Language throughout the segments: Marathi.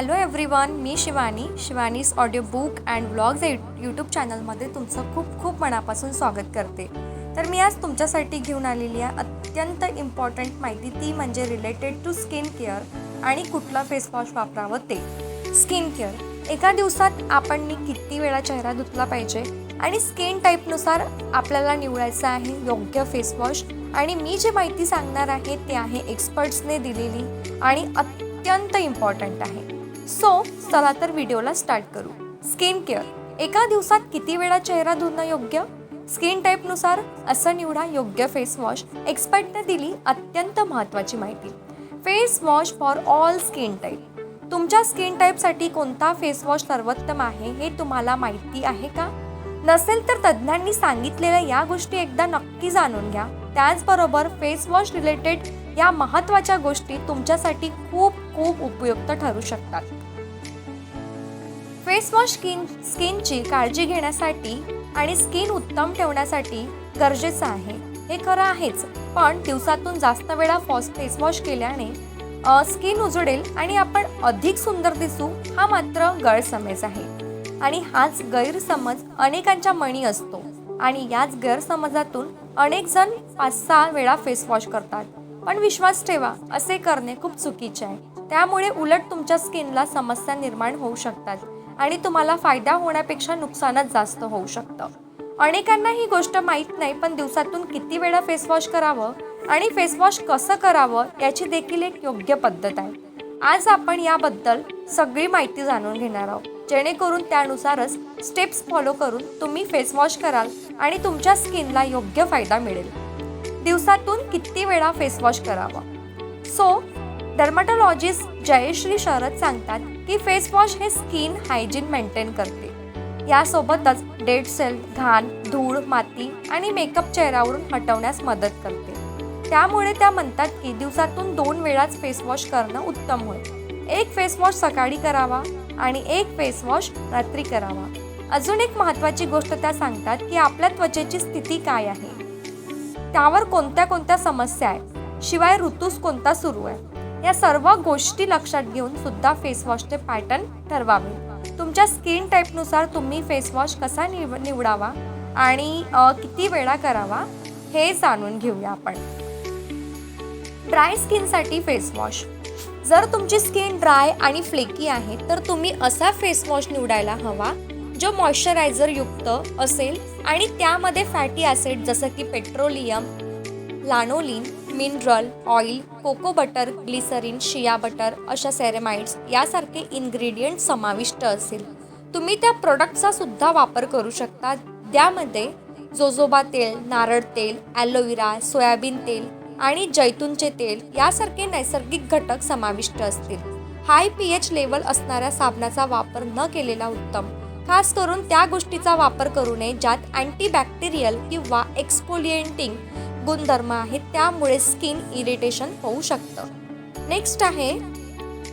Hello everyone me Shivani. Shivani's audio book and blogs या यूट्यूब चॅनलमध्ये तुमचं खूप खूप मनापासून स्वागत करते. तर मी आज तुमच्यासाठी घेऊन आलेली आहे अत्यंत इम्पॉर्टंट माहिती. ती म्हणजे रिलेटेड टू स्किन केअर आणि कुठला फेसवॉश वापरावं ते. स्किन केअर एका दिवसात आपण किती वेळा चेहरा धुतला पाहिजे आणि स्किन टाईपनुसार आपल्याला निवडायचं आहे योग्य फेसवॉश आणि मी जी माहिती सांगणार आहे ते आहे एक्सपर्ट्सने दिलेली आणि अत्यंत इम्पॉर्टंट आहे. सो चला तर व्हिडिओला स्टार्ट करू. स्किन केअर एका दिवसात किती वेळा चेहरा धुणं योग्य? स्किन टाईपनुसार असं निवडा योग्य फेस वॉश एक्सपर्टने दिली अत्यंत महत्त्वाची माहिती. Face wash for all skin type तुमच्या स्किन टाईपसाठी कोणता फेस वॉश सर्वोत्तम आहे हे तुम्हाला माहिती आहे का? नसेल तर तज्ज्ञांनी सांगितलेल्या या गोष्टी एकदा नक्की जाणून घ्या. त्याचबरोबर फेस वॉश रिलेटेड या महत्त्वाच्या गोष्टी तुमच्यासाठी खूप खूप उपयुक्त ठरू शकतात. फेस वॉश स्किन स्किनची काळजी घेण्यासाठी आणि स्किन उत्तम ठेवण्यासाठी गरजेचं आहे. हे खरं आहेच पण दिवसातून जास्त वेळा फॉस फेस वॉश केल्याने स्किन उजडेल आणि आपण अधिक सुंदर दिसू हा मात्र गैरसमज आहे. आणि हाच गैरसमज अनेकांच्या मणी असतो. आणि याच गैरसमजातून अनेक जण पाच सहा वेळा फेस वॉश करतात. पण विश्वास ठेवा असे करणे खूप चुकीचे आहे. त्यामुळे उलट तुमच्या स्किनला समस्या निर्माण होऊ शकतात आणि तुम्हाला फायदा होण्यापेक्षा नुकसानच जास्त होऊ शकतं. अनेकांना ही गोष्ट माहीत नाही पण दिवसातून किती वेळा फेसवॉश करावं आणि फेसवॉश कसं करावं याची देखील एक योग्य पद्धत आहे. आज आपण याबद्दल सगळी माहिती जाणून घेणार आहोत. जेणेकरून त्यानुसारच स्टेप्स फॉलो करून तुम्ही फेसवॉश कराल आणि तुमच्या स्किनला योग्य फायदा मिळेल. दिवसातून किती वेळा फेसवॉश करावं करावा? सो डर्मॅटॉलॉजिस्ट जयश्री शरद सांगतात की फेस वॉश हे स्किन हायजीन मेंटेन करते. यासोबतच डेड सेल घाण धूळ माती आणि मेकअप चेहऱ्यावरून हटवण्यास मदत करते. त्यामुळे त्या म्हणतात की दिवसातून दोन वेळाच फेस वॉश करणं उत्तम होईल एक फेस वॉश सकाळी करावा आणि एक फेस वॉश रात्री करावा. अजून एक महत्त्वाची गोष्ट त्या सांगतात की आपल्या त्वचेची स्थिती काय आहे? त्यावर कोणत्या कोणत्या समस्या आहेत? शिवाय ऋतूस कोणता सुरू आहे? या सर्व गोष्टी लक्षात घेऊन सुद्धा फेसवॉशचे पॅटर्न ठरवावे. तुमच्या स्किन टाईपनुसार तुम्ही फेसवॉश कसा निव निवडावा आणि किती वेळा करावा हे जाणून घेऊया आपण. ड्राय स्किनसाठी फेसवॉश जर तुमची स्किन ड्राय आणि फ्लेकी आहे तर तुम्ही असा फेसवॉश निवडायला हवा जो मॉइश्चरायझर युक्त असेल आणि त्यामध्ये फॅटी ॲसिड जसं की petroleum lanolin mineral oil cocoa butter glycerine shea butter अशा सेरेमाइड्स यासारखे इन्ग्रेडियंट समाविष्ट असेल. तुम्ही त्या प्रोडक्टचा सुद्धा वापर करू शकता. त्यामध्ये जोजोबा तेल नारळ तेल ॲलोवेरा सोयाबीन तेल आणि जैतूनचे तेल यासारखे नैसर्गिक घटक समाविष्ट असतील. हाय पी एच लेवल असणाऱ्या साबणाचा वापर न केलेला उत्तम. खास करून त्या गोष्टीचा वापर करू नये ज्यात अँटीबॅक्टेरियल किंवा एक्सपोलिएंटिंग गुणधर्म आहेत त्यामुळे स्किन इरिटेशन होऊ शकतं. नेक्स्ट आहे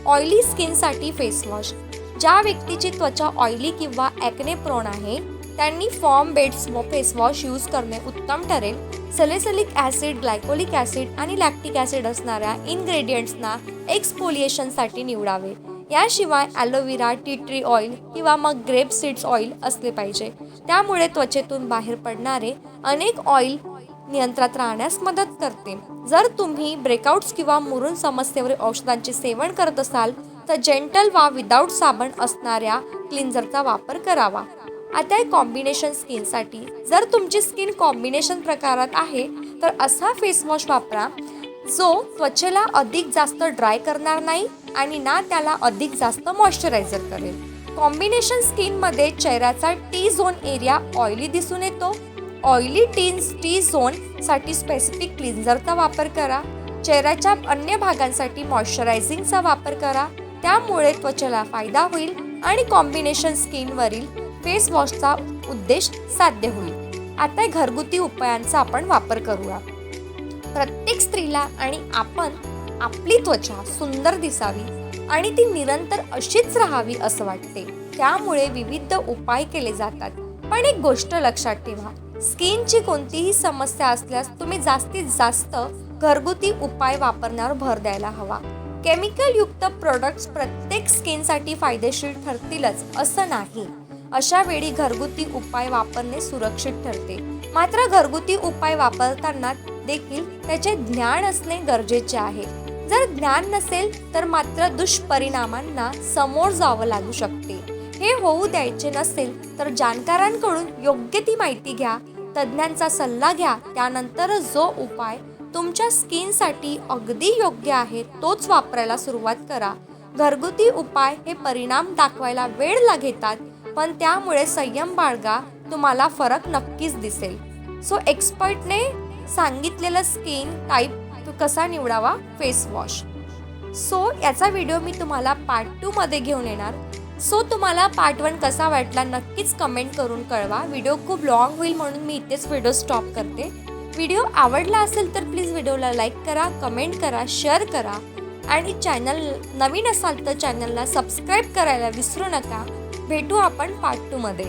ऑइली स्किनसाठी फेस वॉश ज्या व्यक्तीची त्वचा ऑइली किंवा ॲक्ने प्रोण आहे त्यांनी फॉर्म बेड्स फेस वॉश यूज करणे उत्तम ठरेल. सलेसलिक ॲसिड ग्लायकोलिक ॲसिड आणि लॅक्टिक ॲसिड असणाऱ्या इन्ग्रेडियंट्सना एक्सपोलिएशनसाठी निवडावे. याशिवाय ॲलोव्हेरा टी ट्री ऑइल किंवा मग ग्रेप सीड्स ऑइल असले पाहिजे. त्यामुळे त्वचेतून बाहेर पडणारे अनेक ऑइल नियंत्रणात राहण्यास मदत करते. जर तुम्ही ब्रेकआउट्स किंवा मुरून समस्येवरील औषधांचे सेवन करत असाल तर जेंटल वा विदाऊट साबण असणाऱ्या क्लिन्झरचा वापर करावा. आता कॉम्बिनेशन स्किनसाठी जर तुमची स्किन कॉम्बिनेशन प्रकारात आहे तर असा फेस वॉश वापरा जो त्वचेला अधिक जास्त ड्राय करणार नाही आणि ना त्याला अधिक जास्त मॉइश्चरायझर करेल. कॉम्बिनेशन स्किनमध्ये चेहऱ्याचा टी झोन एरिया ऑइली दिसून येतो. ऑइली टीन्स टी झोनसाठी स्पेसिफिक क्लिन्झरचा वापर करा. चेहऱ्याच्या अन्य भागांसाठी मॉइश्चरायझिंगचा वापर करा. त्यामुळे त्वचेला फायदा होईल आणि कॉम्बिनेशन स्किनवरील फेस वॉशचा उद्देश साध्य होईल. आता घरगुती उपायांचा आपण वापर करूया. प्रत्येक स्त्रीला आणि आपण आपली त्वचा सुंदर दिसावी आणि ती निरंतर अशीच राहावी असं वाटते. त्यामुळे विविध उपाय केले जातात. पण एक गोष्ट लक्षात ठेवा. स्किनची कोणतीही समस्या असल्यास तुम्ही जास्तीत जास्त घरगुती उपाय वापरण्यावर भर द्यायला हवा. केमिकलयुक्त प्रोडक्ट्स प्रत्येक स्किनसाठी फायदेशीर ठरतीलच असं नाही. अशा वेळी घरगुती उपाय वापरणे सुरक्षित ठरते. मात्र घरगुती उपाय वापरताना देखील त्याचे ज्ञान असणे गरजेचे आहे. जर ज्ञान नसेल तर मात्र दुष्परिणामांना समोर जावं लागू शकते. हे होऊ द्यायचे नसेल तर जाणकारांकडून योग्य ती माहिती घ्या तज्ज्ञांचा सल्ला घ्या त्यानंतर जो उपाय तुमच्या स्किनसाठी अगदी योग्य आहे तोच वापरायला सुरुवात करा. घरगुती उपाय हे परिणाम दाखवायला वेळ लागेतात पण त्यामुळे संयम बाळगा तुम्हाला फरक नक्कीच दिसेल. सो एक्सपर्टने सांगितलेलं स्किन टाईप कसा निवडावा? फेस वॉश सो याचा व्हिडिओ मी तुम्हाला पार्ट टूमध्ये घेऊन येणार. सो तुम्हाला पार्ट वन कसा वाटला नक्कीच कमेंट करून कळवा. व्हिडिओ खूप लॉंग होईल म्हणून मी इथेच व्हिडिओ स्टॉप करते. व्हिडिओ आवडला असेल तर प्लीज व्हिडिओला लाईक करा कमेंट करा शेअर करा. आणि चॅनल नवीन असाल तर चॅनलला सबस्क्राईब करायला विसरू नका. भेटू आपण पार्ट टूमध्ये